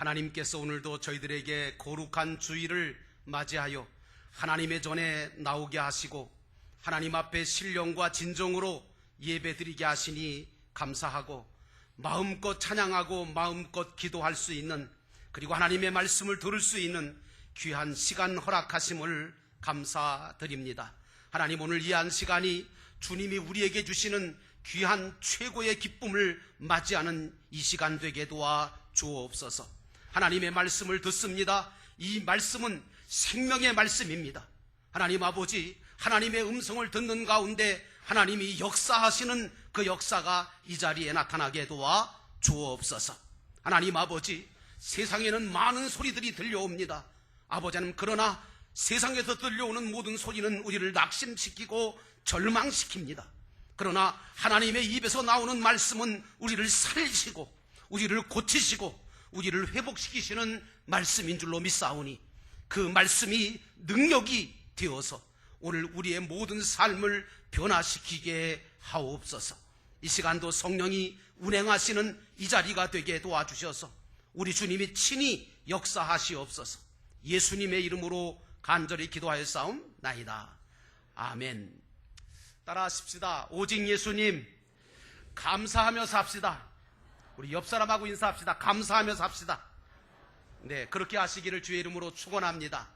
하나님께서 오늘도 저희들에게 거룩한 주일을 맞이하여 하나님의 전에 나오게 하시고 하나님 앞에 신령과 진정으로 예배드리게 하시니 감사하고 마음껏 찬양하고 마음껏 기도할 수 있는 그리고 하나님의 말씀을 들을 수 있는 귀한 시간 허락하심을 감사드립니다. 하나님 오늘 이 한 시간이 주님이 우리에게 주시는 귀한 최고의 기쁨을 맞이하는 이 시간 되게 도와 주옵소서. 하나님의 말씀을 듣습니다. 이 말씀은 생명의 말씀입니다. 하나님 아버지, 하나님의 음성을 듣는 가운데 하나님이 역사하시는 그 역사가 이 자리에 나타나게 도와 주옵소서. 하나님 아버지, 세상에는 많은 소리들이 들려옵니다. 아버지는 그러나 세상에서 들려오는 모든 소리는 우리를 낙심시키고 절망시킵니다. 그러나 하나님의 입에서 나오는 말씀은 우리를 살리시고 우리를 고치시고 우리를 회복시키시는 말씀인 줄로 믿사오니 그 말씀이 능력이 되어서 오늘 우리의 모든 삶을 변화시키게 하옵소서. 이 시간도 성령이 운행하시는 이 자리가 되게 도와주셔서 우리 주님이 친히 역사하시옵소서. 예수님의 이름으로 간절히 기도하여 싸움나이다. 아멘. 따라 하십시다. 오직 예수님 감사하며 삽시다. 우리 옆 사람하고 인사합시다. 감사하며 삽시다. 네, 그렇게 하시기를 주의 이름으로 축원합니다.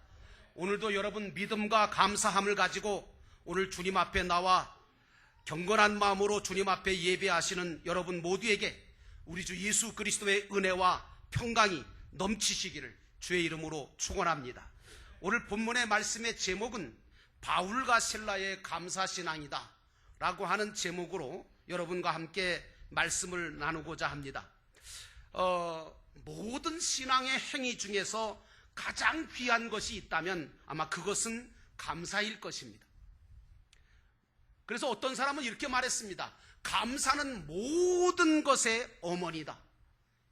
오늘도 여러분 믿음과 감사함을 가지고 오늘 주님 앞에 나와 경건한 마음으로 주님 앞에 예배하시는 여러분 모두에게 우리 주 예수 그리스도의 은혜와 평강이 넘치시기를 주의 이름으로 축원합니다. 오늘 본문의 말씀의 제목은 바울과 신라의 감사신앙이다 라고 하는 제목으로 여러분과 함께 말씀을 나누고자 합니다. 어, 모든 신앙의 행위 중에서 가장 귀한 것이 있다면 아마 그것은 감사일 것입니다. 그래서 어떤 사람은 이렇게 말했습니다. 감사는 모든 것의 어머니다.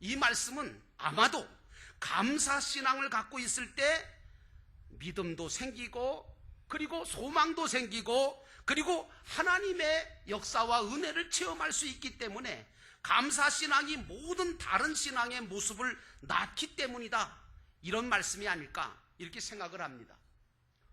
이 말씀은 아마도 감사 신앙을 갖고 있을 때 믿음도 생기고 그리고 소망도 생기고 그리고 하나님의 역사와 은혜를 체험할 수 있기 때문에 감사 신앙이 모든 다른 신앙의 모습을 낳기 때문이다. 이런 말씀이 아닐까 이렇게 생각을 합니다.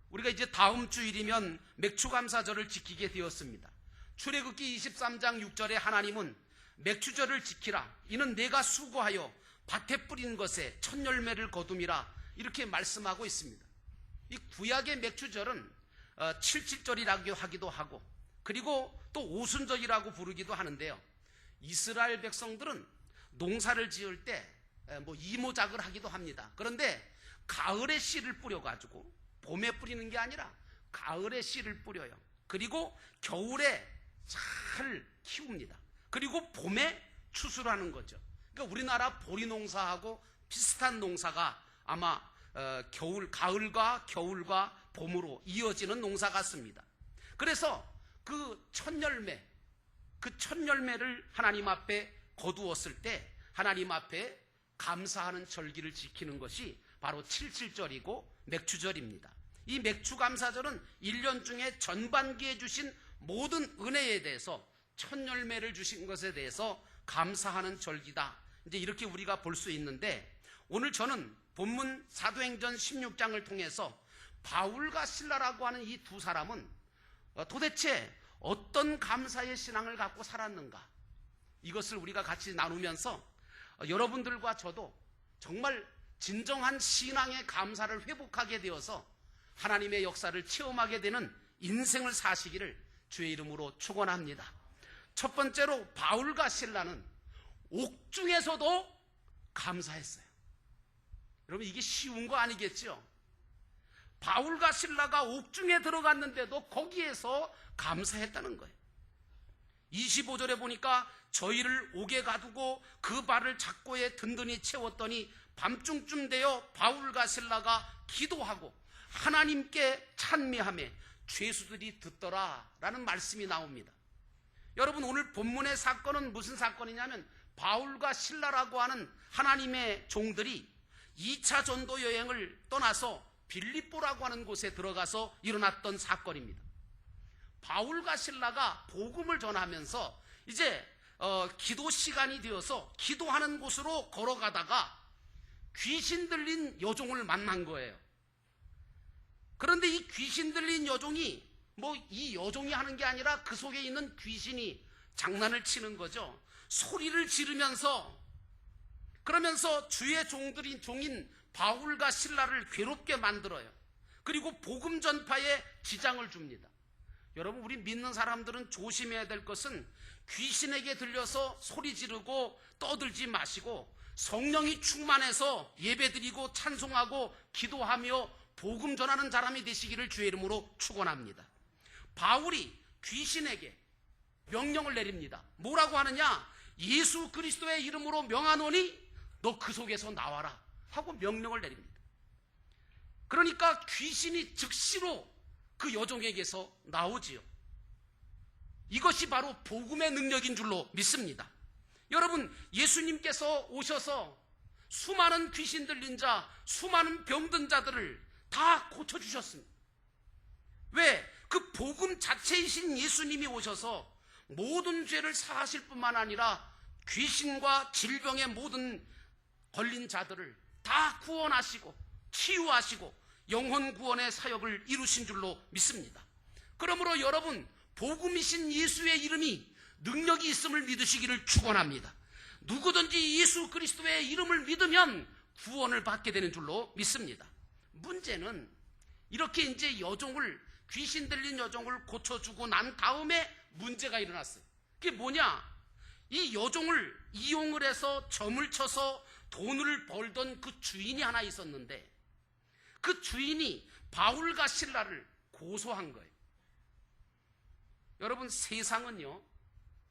우리가 이제 다음 주일이면 맥추감사절을 지키게 되었습니다. 출애굽기 23장 6절에 하나님은 맥추절을 지키라. 이는 내가 수고하여 밭에 뿌린 것에 첫 열매를 거둠이라. 이렇게 말씀하고 있습니다. 이 구약의 맥추절은 어, 77절이라고 하기도 하고 그리고 또 오순절이라고 부르기도 하는데요. 이스라엘 백성들은 농사를 지을 때 뭐 이모작을 하기도 합니다. 그런데 가을에 씨를 뿌려가지고 봄에 뿌리는 게 아니라 가을에 씨를 뿌려요. 그리고 겨울에 잘 키웁니다. 그리고 봄에 추수하는 거죠. 그러니까 우리나라 보리 농사하고 비슷한 농사가 아마 어, 겨울, 가을과 겨울과 봄으로 이어지는 농사 같습니다. 그래서 그 첫 열매, 그 첫 열매를 하나님 앞에 거두었을 때 하나님 앞에 감사하는 절기를 지키는 것이 바로 77절이고 맥주절입니다. 이 맥주감사절은 1년 중에 전반기에 주신 모든 은혜에 대해서 첫 열매를 주신 것에 대해서 감사하는 절기다. 이제 이렇게 우리가 볼 수 있는데 오늘 저는 본문 사도행전 16장을 통해서 바울과 신라라고 하는 이 두 사람은 어, 도대체 어떤 감사의 신앙을 갖고 살았는가 이것을 우리가 같이 나누면서 어, 여러분들과 저도 정말 진정한 신앙의 감사를 회복하게 되어서 하나님의 역사를 체험하게 되는 인생을 사시기를 주의 이름으로 축원합니다. 첫 번째로 바울과 신라는 옥중에서도 감사했어요. 여러분 이게 쉬운 거 아니겠죠? 바울과 신라가 옥중에 들어갔는데도 거기에서 감사했다는 거예요. 25절에 보니까 저희를 옥에 가두고 그 발을 작고에 든든히 채웠더니 밤중쯤 되어 바울과 신라가 기도하고 하나님께 찬미함에 죄수들이 듣더라 라는 말씀이 나옵니다. 여러분 오늘 본문의 사건은 무슨 사건이냐면 바울과 신라라고 하는 하나님의 종들이 2차 전도 여행을 떠나서 빌립보라고 하는 곳에 들어가서 일어났던 사건입니다. 바울과 신라가 복음을 전하면서 이제 어, 기도 시간이 되어서 기도하는 곳으로 걸어가다가 귀신 들린 여종을 만난 거예요. 그런데 이 귀신 들린 여종이 뭐 이 여종이 하는 게 아니라 그 속에 있는 귀신이 장난을 치는 거죠. 소리를 지르면서 그러면서 주의 종들인 종인 바울과 신라를 괴롭게 만들어요. 그리고 복음 전파에 지장을 줍니다. 여러분 우리 믿는 사람들은 조심해야 될 것은 귀신에게 들려서 소리 지르고 떠들지 마시고 성령이 충만해서 예배드리고 찬송하고 기도하며 복음 전하는 사람이 되시기를 주의 이름으로 축원합니다. 바울이 귀신에게 명령을 내립니다. 뭐라고 하느냐? 예수 그리스도의 이름으로 명하노니 너 그 속에서 나와라 하고 명령을 내립니다. 그러니까 귀신이 즉시로 그 여종에게서 나오지요. 이것이 바로 복음의 능력인 줄로 믿습니다. 여러분, 예수님께서 오셔서 수많은 귀신 들린 자, 수많은 병든 자들을 다 고쳐주셨습니다. 왜? 그 복음 자체이신 예수님이 오셔서 모든 죄를 사하실 뿐만 아니라 귀신과 질병의 모든 걸린 자들을 다 구원하시고 치유하시고 영혼 구원의 사역을 이루신 줄로 믿습니다. 그러므로 여러분 복음이신 예수의 이름이 능력이 있음을 믿으시기를 축원합니다. 누구든지 예수 그리스도의 이름을 믿으면 구원을 받게 되는 줄로 믿습니다. 문제는 이렇게 이제 여종을 귀신 들린 여종을 고쳐주고 난 다음에 문제가 일어났어요. 그게 뭐냐? 이 여종을 이용을 해서 점을 쳐서 돈을 벌던 그 주인이 하나 있었는데 그 주인이 바울과 신라를 고소한 거예요. 여러분 세상은요.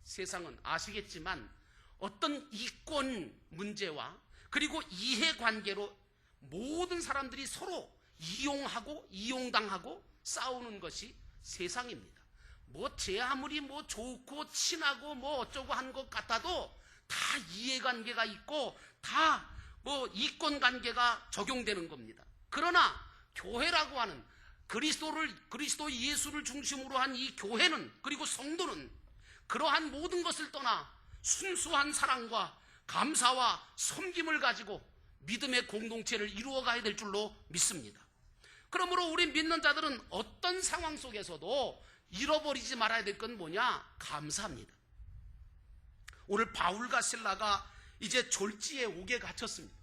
세상은 아시겠지만 어떤 이권 문제와 그리고 이해관계로 모든 사람들이 서로 이용하고 이용당하고 싸우는 것이 세상입니다. 뭐 제 아무리 뭐 좋고 친하고 뭐 어쩌고 한 것 같아도 다 이해관계가 있고 다 뭐 이권 관계가 적용되는 겁니다. 그러나 교회라고 하는 그리스도를 그리스도 예수를 중심으로 한 이 교회는 그리고 성도는 그러한 모든 것을 떠나 순수한 사랑과 감사와 섬김을 가지고 믿음의 공동체를 이루어 가야 될 줄로 믿습니다. 그러므로 우리 믿는 자들은 어떤 상황 속에서도 잃어버리지 말아야 될 건 뭐냐? 감사합니다. 오늘 바울과 신라가 이제 졸지에 옥에 갇혔습니다.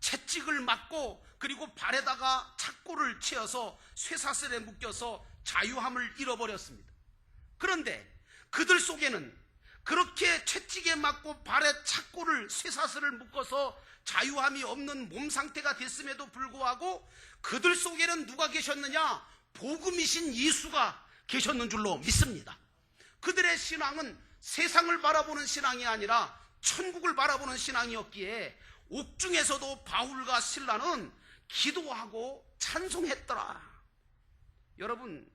채찍을 맞고 그리고 발에다가 착고를 채워서 쇠사슬에 묶여서 자유함을 잃어버렸습니다. 그런데 그들 속에는 그렇게 채찍에 맞고 발에 착고를 쇠사슬을 묶어서 자유함이 없는 몸 상태가 됐음에도 불구하고 그들 속에는 누가 계셨느냐? 복음이신 예수가 계셨는 줄로 믿습니다. 그들의 신앙은 세상을 바라보는 신앙이 아니라 천국을 바라보는 신앙이었기에 옥중에서도 바울과 신라는 기도하고 찬송했더라. 여러분,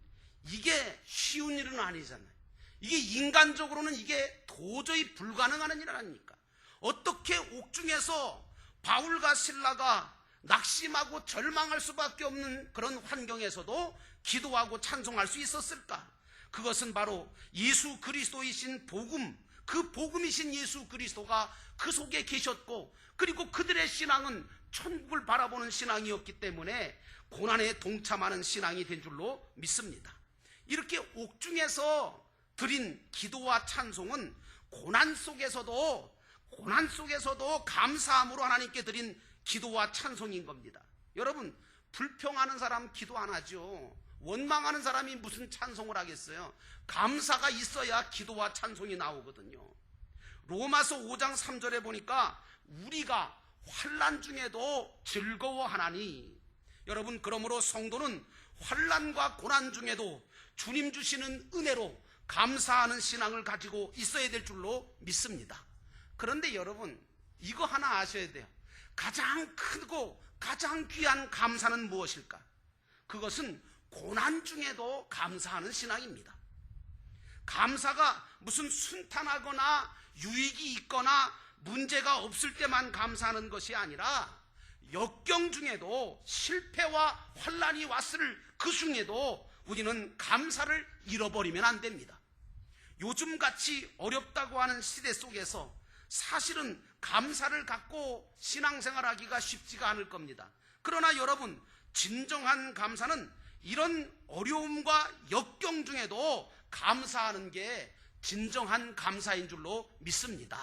이게 쉬운 일은 아니잖아요. 이게 인간적으로는 이게 도저히 불가능한 일 아닙니까? 어떻게 옥중에서 바울과 신라가 낙심하고 절망할 수밖에 없는 그런 환경에서도 기도하고 찬송할 수 있었을까? 그것은 바로 예수 그리스도이신 복음, 그 복음이신 예수 그리스도가 그 속에 계셨고, 그리고 그들의 신앙은 천국을 바라보는 신앙이었기 때문에 고난에 동참하는 신앙이 된 줄로 믿습니다. 이렇게 옥중에서 드린 기도와 찬송은 고난 속에서도 고난 속에서도 감사함으로 하나님께 드린 기도와 찬송인 겁니다. 여러분, 불평하는 사람 기도 안 하죠. 원망하는 사람이 무슨 찬송을 하겠어요? 감사가 있어야 기도와 찬송이 나오거든요. 로마서 5장 3절에 보니까 우리가 환란 중에도 즐거워하나니 여러분 그러므로 성도는 환란과 고난 중에도 주님 주시는 은혜로 감사하는 신앙을 가지고 있어야 될 줄로 믿습니다. 그런데 여러분 이거 하나 아셔야 돼요. 가장 크고 가장 귀한 감사는 무엇일까? 그것은 고난 중에도 감사하는 신앙입니다. 감사가 무슨 순탄하거나 유익이 있거나 문제가 없을 때만 감사하는 것이 아니라 역경 중에도 실패와 환란이 왔을 그 중에도 우리는 감사를 잃어버리면 안 됩니다. 요즘 같이 어렵다고 하는 시대 속에서 사실은 감사를 갖고 신앙생활하기가 쉽지가 않을 겁니다. 그러나 여러분 진정한 감사는 이런 어려움과 역경 중에도 감사하는 게 진정한 감사인 줄로 믿습니다.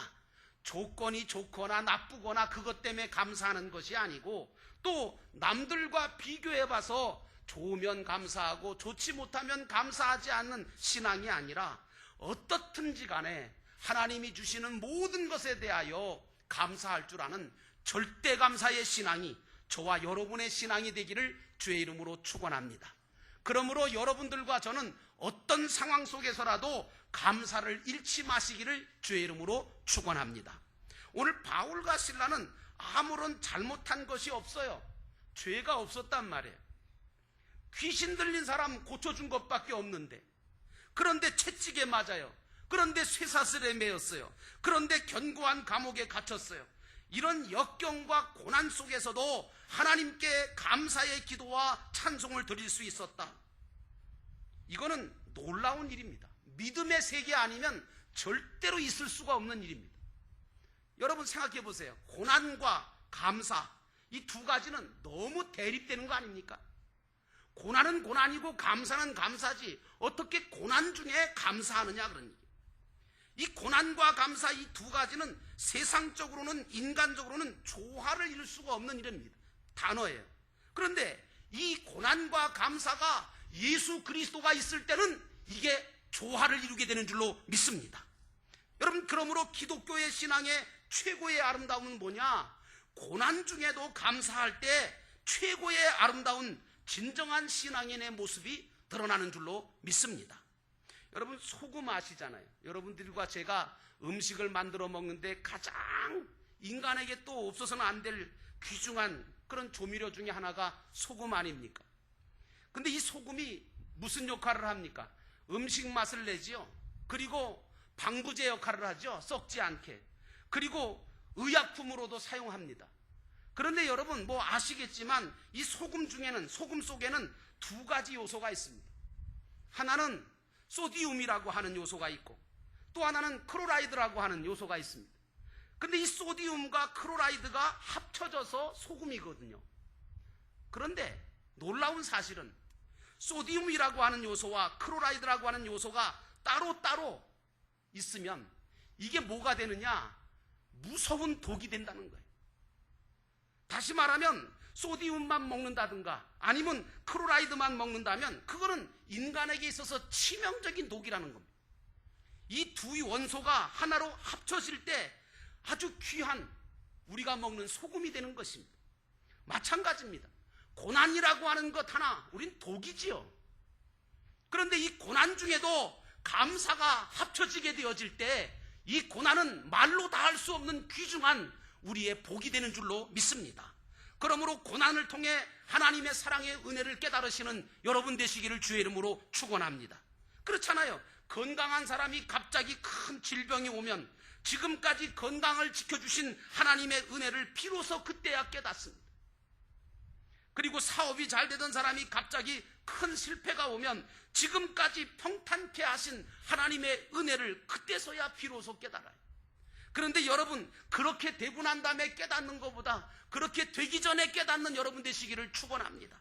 조건이 좋거나 나쁘거나 그것 때문에 감사하는 것이 아니고 또 남들과 비교해 봐서 좋으면 감사하고 좋지 못하면 감사하지 않는 신앙이 아니라 어떻든지 간에 하나님이 주시는 모든 것에 대하여 감사할 줄 아는 절대 감사의 신앙이 저와 여러분의 신앙이 되기를 주의 이름으로 축원합니다. 그러므로 여러분들과 저는 어떤 상황 속에서라도 감사를 잃지 마시기를 주의 이름으로 축원합니다. 오늘 바울과 신라는 아무런 잘못한 것이 없어요. 죄가 없었단 말이에요. 귀신 들린 사람 고쳐준 것밖에 없는데 그런데 채찍에 맞아요. 그런데 쇠사슬에 매였어요. 그런데 견고한 감옥에 갇혔어요. 이런 역경과 고난 속에서도 하나님께 감사의 기도와 찬송을 드릴 수 있었다. 이거는 놀라운 일입니다. 믿음의 세계 아니면 절대로 있을 수가 없는 일입니다. 여러분 생각해 보세요. 고난과 감사 이 두 가지는 너무 대립되는 거 아닙니까? 고난은 고난이고 감사는 감사지 어떻게 고난 중에 감사하느냐 얘기. 이 고난과 감사 이 두 가지는 세상적으로는 인간적으로는 조화를 이룰 수가 없는 일입니다. 단어예요. 그런데 이 고난과 감사가 예수 그리스도가 있을 때는 이게 조화를 이루게 되는 줄로 믿습니다. 여러분 그러므로 기독교의 신앙의 최고의 아름다움은 뭐냐? 고난 중에도 감사할 때 최고의 아름다운 진정한 신앙인의 모습이 드러나는 줄로 믿습니다. 여러분 소금 아시잖아요. 여러분들과 제가 음식을 만들어 먹는데 가장 인간에게 또 없어서는 안 될 귀중한 그런 조미료 중에 하나가 소금 아닙니까? 근데 이 소금이 무슨 역할을 합니까? 음식 맛을 내지요. 그리고 방부제 역할을 하죠. 썩지 않게. 그리고 의약품으로도 사용합니다. 그런데 여러분 뭐 아시겠지만 이 소금 중에는 소금 속에는 두 가지 요소가 있습니다. 하나는 소디움이라고 하는 요소가 있고 또 하나는 크로라이드라고 하는 요소가 있습니다. 근데 이 소디움과 크로라이드가 합쳐져서 소금이거든요. 그런데 놀라운 사실은 소디움이라고 하는 요소와 크로라이드라고 하는 요소가 따로따로 있으면 이게 뭐가 되느냐? 무서운 독이 된다는 거예요. 다시 말하면 소디움만 먹는다든가 아니면 크로라이드만 먹는다면 그거는 인간에게 있어서 치명적인 독이라는 겁니다. 이 두 원소가 하나로 합쳐질 때 아주 귀한 우리가 먹는 소금이 되는 것입니다. 마찬가지입니다. 고난이라고 하는 것 하나 우린 독이지요. 그런데 이 고난 중에도 감사가 합쳐지게 되어질 때 이 고난은 말로 다 할 수 없는 귀중한 우리의 복이 되는 줄로 믿습니다. 그러므로 고난을 통해 하나님의 사랑의 은혜를 깨달으시는 여러분 되시기를 주의 이름으로 축원합니다. 그렇잖아요. 건강한 사람이 갑자기 큰 질병이 오면 지금까지 건강을 지켜주신 하나님의 은혜를 비로소 그때야 깨닫습니다. 그리고 사업이 잘 되던 사람이 갑자기 큰 실패가 오면 지금까지 평탄케 하신 하나님의 은혜를 그때서야 비로소 깨달아요. 그런데 여러분 그렇게 되고 난 다음에 깨닫는 것보다 그렇게 되기 전에 깨닫는 여러분 되시기를 축원합니다.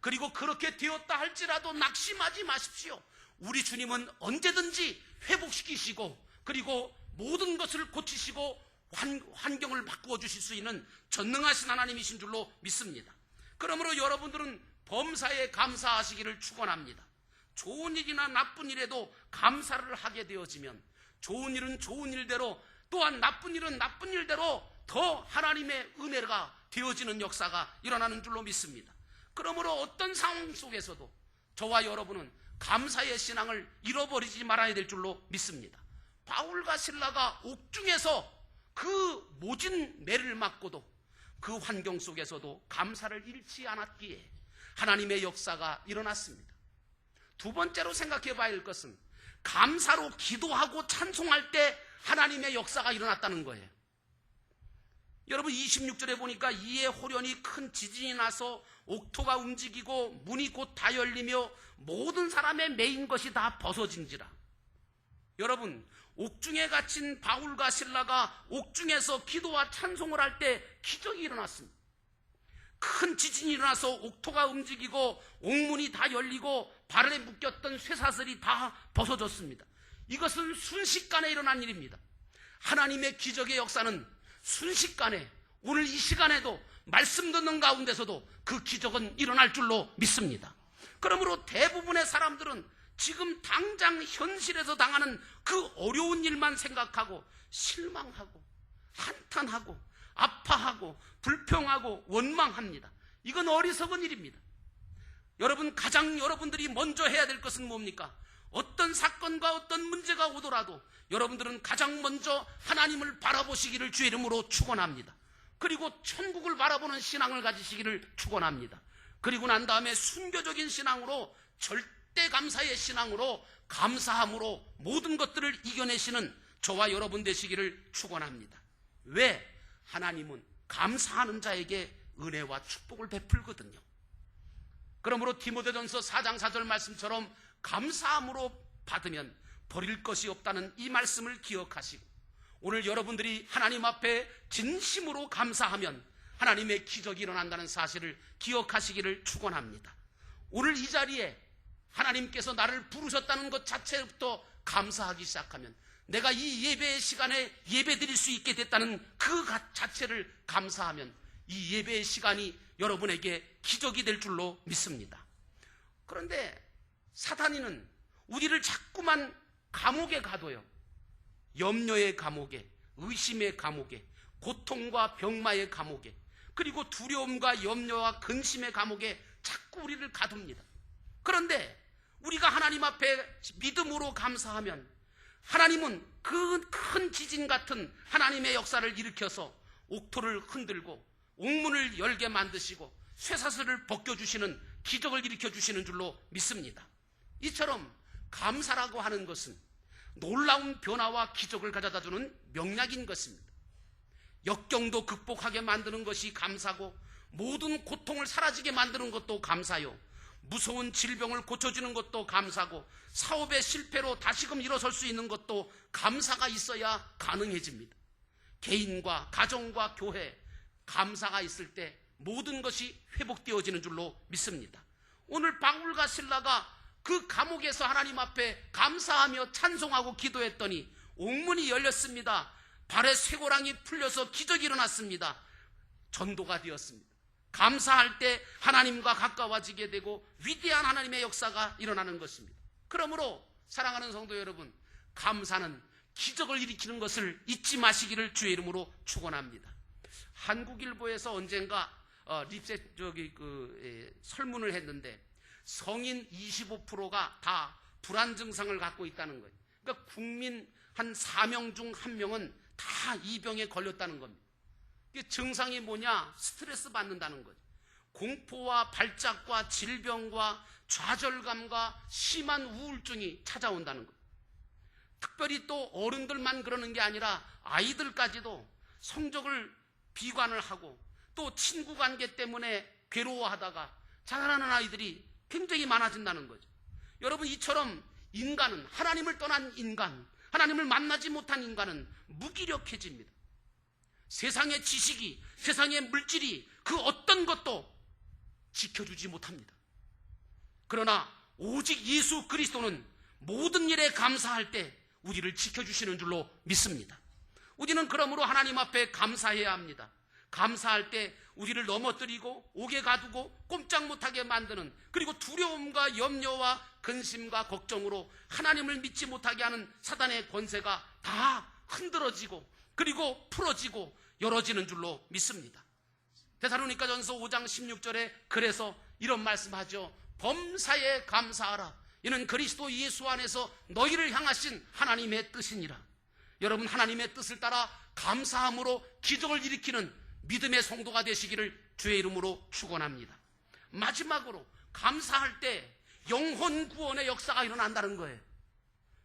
그리고 그렇게 되었다 할지라도 낙심하지 마십시오. 우리 주님은 언제든지 회복시키시고 그리고 모든 것을 고치시고 환, 환경을 바꾸어 주실 수 있는 전능하신 하나님이신 줄로 믿습니다. 그러므로 여러분들은 범사에 감사하시기를 축원합니다. 좋은 일이나 나쁜 일에도 감사를 하게 되어지면 좋은 일은 좋은 일대로 또한 나쁜 일은 나쁜 일대로 더 하나님의 은혜가 되어지는 역사가 일어나는 줄로 믿습니다. 그러므로 어떤 상황 속에서도 저와 여러분은 감사의 신앙을 잃어버리지 말아야 될 줄로 믿습니다. 바울과 신라가 옥중에서 그 모진 매를 맞고도 그 환경 속에서도 감사를 잃지 않았기에 하나님의 역사가 일어났습니다. 두 번째로 생각해 봐야 할 것은 감사로 기도하고 찬송할 때 하나님의 역사가 일어났다는 거예요. 여러분 26절에 보니까 이에 호련히 큰 지진이 나서 옥토가 움직이고 문이 곧 다 열리며 모든 사람의 메인 것이 다 벗어진지라. 여러분, 옥중에 갇힌 바울과 신라가 옥중에서 기도와 찬송을 할 때 기적이 일어났습니다. 큰 지진이 일어나서 옥토가 움직이고 옥문이 다 열리고 발에 묶였던 쇠사슬이 다 벗어졌습니다. 이것은 순식간에 일어난 일입니다. 하나님의 기적의 역사는 순식간에 오늘 이 시간에도 말씀 듣는 가운데서도 그 기적은 일어날 줄로 믿습니다. 그러므로 대부분의 사람들은 지금 당장 현실에서 당하는 그 어려운 일만 생각하고 실망하고 한탄하고 아파하고 불평하고 원망합니다. 이건 어리석은 일입니다. 여러분 가장 여러분들이 먼저 해야 될 것은 뭡니까? 어떤 사건과 어떤 문제가 오더라도 여러분들은 가장 먼저 하나님을 바라보시기를 주의 이름으로 축원합니다. 그리고 천국을 바라보는 신앙을 가지시기를 축원합니다. 그리고 난 다음에 순교적인 신앙으로 절대 감사의 신앙으로 감사함으로 모든 것들을 이겨내시는 저와 여러분 되시기를 축원합니다. 왜? 하나님은 감사하는 자에게 은혜와 축복을 베풀거든요. 그러므로 디모데전서 4장 4절 말씀처럼 감사함으로 받으면 버릴 것이 없다는 이 말씀을 기억하시고 오늘 여러분들이 하나님 앞에 진심으로 감사하면 하나님의 기적이 일어난다는 사실을 기억하시기를 축원합니다. 오늘 이 자리에 하나님께서 나를 부르셨다는 것 자체부터 감사하기 시작하면 내가 이 예배의 시간에 예배 드릴 수 있게 됐다는 그 가- 자체를 감사하면 이 예배의 시간이 여러분에게 기적이 될 줄로 믿습니다. 그런데 사탄이는 우리를 자꾸만 감옥에 가둬요. 염려의 감옥에, 의심의 감옥에, 고통과 병마의 감옥에, 그리고 두려움과 염려와 근심의 감옥에 자꾸 우리를 가둡니다. 그런데 우리가 하나님 앞에 믿음으로 감사하면 하나님은 그 큰 지진 같은 하나님의 역사를 일으켜서 옥토를 흔들고 옥문을 열게 만드시고 쇠사슬을 벗겨주시는 기적을 일으켜 주시는 줄로 믿습니다. 이처럼 감사라고 하는 것은 놀라운 변화와 기적을 가져다 주는 명약인 것입니다. 역경도 극복하게 만드는 것이 감사고 모든 고통을 사라지게 만드는 것도 감사요. 무서운 질병을 고쳐주는 것도 감사고 사업의 실패로 다시금 일어설 수 있는 것도 감사가 있어야 가능해집니다. 개인과 가정과 교회 감사가 있을 때 모든 것이 회복되어지는 줄로 믿습니다. 오늘 바울과 신라가 그 감옥에서 하나님 앞에 감사하며 찬송하고 기도했더니 옥문이 열렸습니다. 발에 쇠고랑이 풀려서 기적이 일어났습니다. 전도가 되었습니다. 감사할 때 하나님과 가까워지게 되고 위대한 하나님의 역사가 일어나는 것입니다. 그러므로 사랑하는 성도 여러분, 감사는 기적을 일으키는 것을 잊지 마시기를 주의 이름으로 축원합니다. 한국일보에서 언젠가 어, 립세 저기 그 예, 설문을 했는데 성인 25%가 다 불안 증상을 갖고 있다는 거예요. 그러니까 국민 한 4명 중 1명은 다 이 병에 걸렸다는 겁니다. 이게 증상이 뭐냐? 스트레스 받는다는 거죠. 공포와 발작과 질병과 좌절감과 심한 우울증이 찾아온다는 거예요. 특별히 또 어른들만 그러는 게 아니라 아이들까지도 성적을 비관을 하고 또 친구 관계 때문에 괴로워하다가 자살하는 아이들이 굉장히 많아진다는 거죠. 여러분 이처럼 인간은 하나님을 떠난 인간, 하나님을 만나지 못한 인간은 무기력해집니다. 세상의 지식이, 세상의 물질이 그 어떤 것도 지켜주지 못합니다. 그러나 오직 예수 그리스도는 모든 일에 감사할 때 우리를 지켜주시는 줄로 믿습니다. 우리는 그러므로 하나님 앞에 감사해야 합니다. 감사할 때 우리를 넘어뜨리고 옥에 가두고 꼼짝 못하게 만드는 그리고 두려움과 염려와 근심과 걱정으로 하나님을 믿지 못하게 하는 사단의 권세가 다 흔들어지고 그리고 풀어지고 열어지는 줄로 믿습니다. 데살로니가 전서 5장 16절에 그래서 이런 말씀하죠. 범사에 감사하라. 이는 그리스도 예수 안에서 너희를 향하신 하나님의 뜻이니라. 여러분 하나님의 뜻을 따라 감사함으로 기적을 일으키는 믿음의 성도가 되시기를 주의 이름으로 축원합니다. 마지막으로 감사할 때 영혼 구원의 역사가 일어난다는 거예요.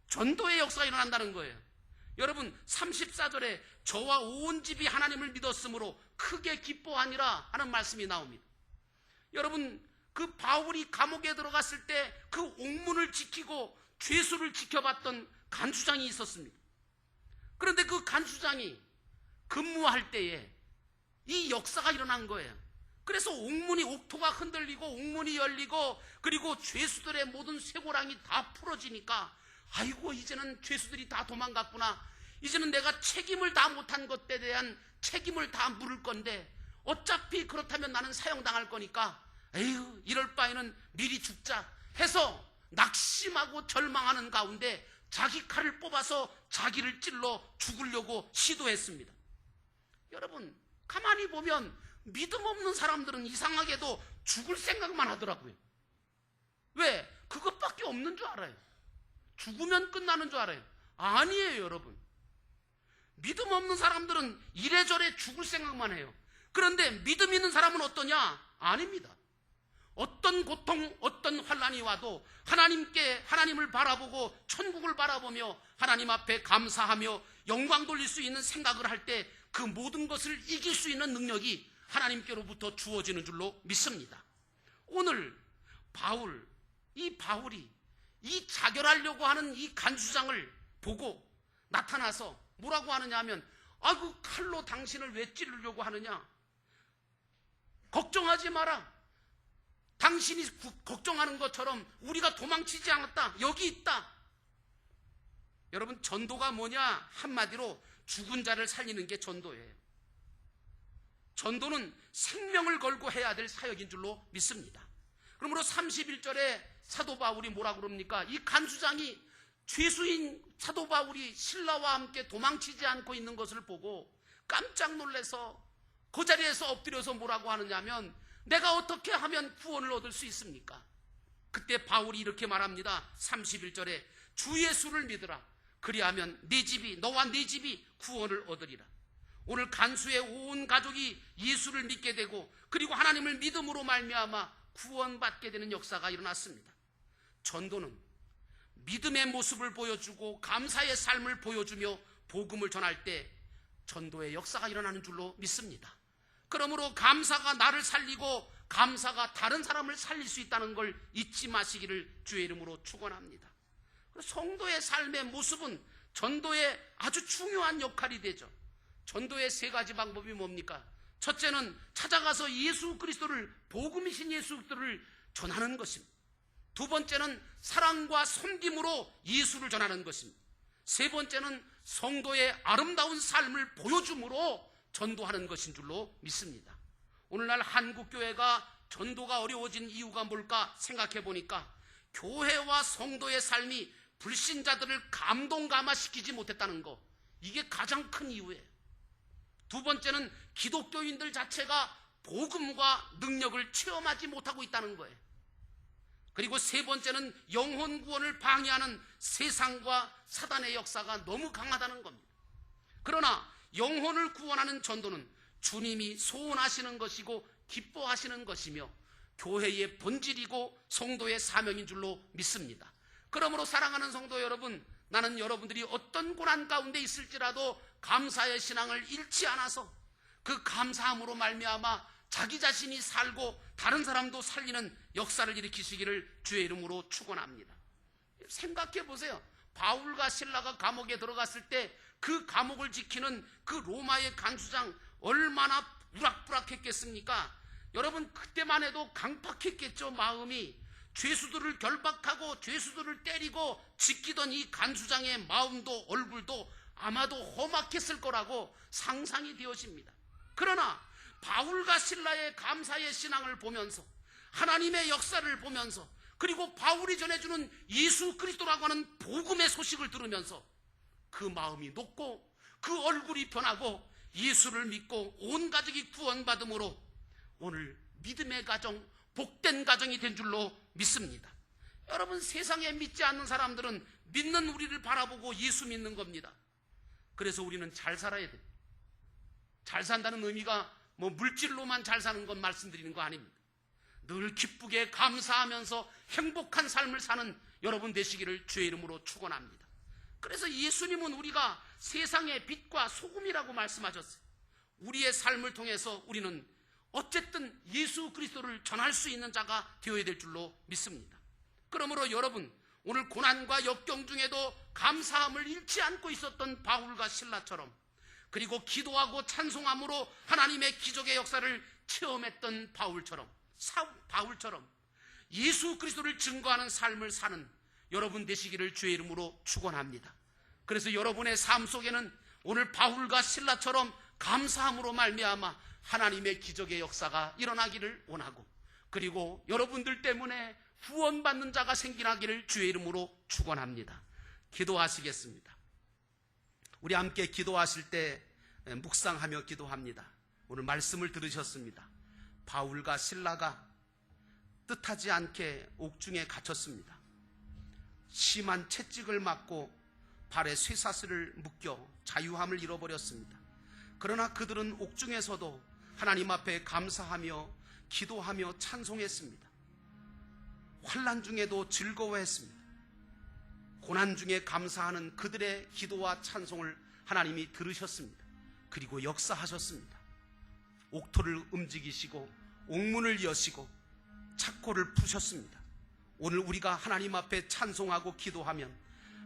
전도의 역사가 일어난다는 거예요. 여러분 34절에 저와 온 집이 하나님을 믿었으므로 크게 기뻐하니라 하는 말씀이 나옵니다. 여러분 그 바울이 감옥에 들어갔을 때 그 옥문을 지키고 죄수를 지켜봤던 간수장이 있었습니다. 그런데 그 간수장이 근무할 때에 이 역사가 일어난 거예요. 그래서 옥문이 옥토가 흔들리고 옥문이 열리고 그리고 죄수들의 모든 쇠고랑이 다 풀어지니까 아이고 이제는 죄수들이 다 도망갔구나. 이제는 내가 책임을 다 못한 것에 대한 책임을 다 물을 건데 어차피 그렇다면 나는 사형당할 거니까 에휴 이럴 바에는 미리 죽자 해서 낙심하고 절망하는 가운데 자기 칼을 뽑아서 자기를 찔러 죽으려고 시도했습니다. 여러분 가만히 보면 믿음 없는 사람들은 이상하게도 죽을 생각만 하더라고요. 왜? 그것밖에 없는 줄 알아요. 죽으면 끝나는 줄 알아요. 아니에요, 여러분. 믿음 없는 사람들은 이래저래 죽을 생각만 해요. 그런데 믿음 있는 사람은 어떠냐? 아닙니다. 어떤 고통, 어떤 환란이 와도 하나님께 하나님을 바라보고 천국을 바라보며 하나님 앞에 감사하며 영광 돌릴 수 있는 생각을 할 때 그 모든 것을 이길 수 있는 능력이 하나님께로부터 주어지는 줄로 믿습니다. 오늘 바울, 이 바울이 이 자결하려고 하는 이 간수장을 보고 나타나서 뭐라고 하느냐 하면 아그 칼로 당신을 왜 찌르려고 하느냐? 걱정하지 마라. 당신이 구- 걱정하는 것처럼 우리가 도망치지 않았다. 여기 있다. 여러분 전도가 뭐냐? 한마디로 죽은 자를 살리는 게 전도예요 전도는 생명을 걸고 해야 될 사역인 줄로 믿습니다 그러므로 31절에 사도 바울이 뭐라 그럽니까? 이 간수장이 죄수인 사도 바울이 신라와 함께 도망치지 않고 있는 것을 보고 깜짝 놀래서 그 자리에서 엎드려서 뭐라고 하느냐면 내가 어떻게 하면 구원을 얻을 수 있습니까? 그때 바울이 이렇게 말합니다. 31절에 주 예수를 믿으라. 그리하면 네 집이 너와 네 집이 구원을 얻으리라. 오늘 간수의 온 가족이 예수를 믿게 되고 그리고 하나님을 믿음으로 말미암아 구원받게 되는 역사가 일어났습니다. 전도는 믿음의 모습을 보여주고 감사의 삶을 보여주며 복음을 전할 때 전도의 역사가 일어나는 줄로 믿습니다. 그러므로 감사가 나를 살리고 감사가 다른 사람을 살릴 수 있다는 걸 잊지 마시기를 주의 이름으로 축원합니다. 성도의 삶의 모습은 전도의 아주 중요한 역할이 되죠. 전도의 세 가지 방법이 뭡니까? 첫째는 찾아가서 예수 그리스도를 복음이신 예수 그리스도를 전하는 것입니다. 두 번째는 사랑과 섬김으로 예수를 전하는 것입니다. 세 번째는 성도의 아름다운 삶을 보여줌으로 전도하는 것인 줄로 믿습니다. 오늘날 한국 교회가 전도가 어려워진 이유가 뭘까 생각해 보니까 교회와 성도의 삶이 불신자들을 감동 감화시키지 못했다는 거. 이게 가장 큰 이유예요. 두 번째는 기독교인들 자체가 복음과 능력을 체험하지 못하고 있다는 거예요. 그리고 세 번째는 영혼 구원을 방해하는 세상과 사단의 역사가 너무 강하다는 겁니다. 그러나 영혼을 구원하는 전도는 주님이 소원하시는 것이고 기뻐하시는 것이며 교회의 본질이고 성도의 사명인 줄로 믿습니다. 그러므로 사랑하는 성도 여러분, 나는 여러분들이 어떤 고난 가운데 있을지라도 감사의 신앙을 잃지 않아서 그 감사함으로 말미암아 자기 자신이 살고 다른 사람도 살리는 역사를 일으키시기를 주의 이름으로 축원합니다. 생각해 보세요. 바울과 신라가 감옥에 들어갔을 때 그 감옥을 지키는 그 로마의 간수장 얼마나 우락부락했겠습니까? 여러분 그때만 해도 강팍했겠죠 마음이 죄수들을 결박하고 죄수들을 때리고 지키던 이 간수장의 마음도 얼굴도 아마도 험악했을 거라고 상상이 되어집니다. 그러나 바울과 신라의 감사의 신앙을 보면서 하나님의 역사를 보면서 그리고 바울이 전해주는 예수 그리스도라고 하는 복음의 소식을 들으면서 그 마음이 녹고 그 얼굴이 변하고 예수를 믿고 온 가족이 구원받음으로 오늘 믿음의 가정, 복된 가정이 된 줄로 믿습니다. 여러분 세상에 믿지 않는 사람들은 믿는 우리를 바라보고 예수 믿는 겁니다. 그래서 우리는 잘 살아야 돼. 잘 산다는 의미가 뭐 물질로만 잘 사는 건 말씀드리는 거 아닙니다. 늘 기쁘게 감사하면서 행복한 삶을 사는 여러분 되시기를 주의 이름으로 축원합니다. 그래서 예수님은 우리가 세상의 빛과 소금이라고 말씀하셨어요. 우리의 삶을 통해서 우리는 어쨌든 예수 그리스도를 전할 수 있는 자가 되어야 될 줄로 믿습니다. 그러므로 여러분 오늘 고난과 역경 중에도 감사함을 잃지 않고 있었던 바울과 신라처럼 그리고 기도하고 찬송함으로 하나님의 기적의 역사를 체험했던 바울처럼 사, 바울처럼 예수 그리스도를 증거하는 삶을 사는 여러분 되시기를 주의 이름으로 축원합니다. 그래서 여러분의 삶 속에는 오늘 바울과 신라처럼 감사함으로 말미암아 하나님의 기적의 역사가 일어나기를 원하고 그리고 여러분들 때문에 후원받는 자가 생기나기를 주의 이름으로 축원합니다. 기도하시겠습니다. 우리 함께 기도하실 때 묵상하며 기도합니다. 오늘 말씀을 들으셨습니다. 바울과 신라가 뜻하지 않게 옥중에 갇혔습니다. 심한 채찍을 맞고 발에 쇠사슬을 묶여 자유함을 잃어버렸습니다. 그러나 그들은 옥중에서도 하나님 앞에 감사하며 기도하며 찬송했습니다. 환란 중에도 즐거워했습니다. 고난 중에 감사하는 그들의 기도와 찬송을 하나님이 들으셨습니다. 그리고 역사하셨습니다. 옥토를 움직이시고 옥문을 여시고 착고를 푸셨습니다. 오늘 우리가 하나님 앞에 찬송하고 기도하면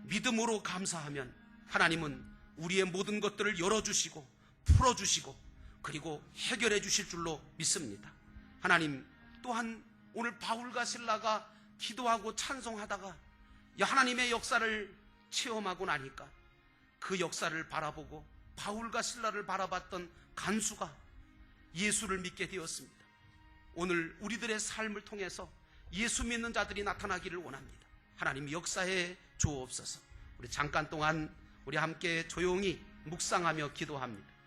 믿음으로 감사하면 하나님은 우리의 모든 것들을 열어주시고 풀어주시고 그리고 해결해 주실 줄로 믿습니다. 하나님 또한 오늘 바울과 신라가 기도하고 찬송하다가 하나님의 역사를 체험하고 나니까 그 역사를 바라보고 바울과 신라를 바라봤던 간수가 예수를 믿게 되었습니다. 오늘 우리들의 삶을 통해서 예수 믿는 자들이 나타나기를 원합니다. 하나님 역사에 주옵소서. 우리 잠깐 동안 우리 함께 조용히 묵상하며 기도합니다.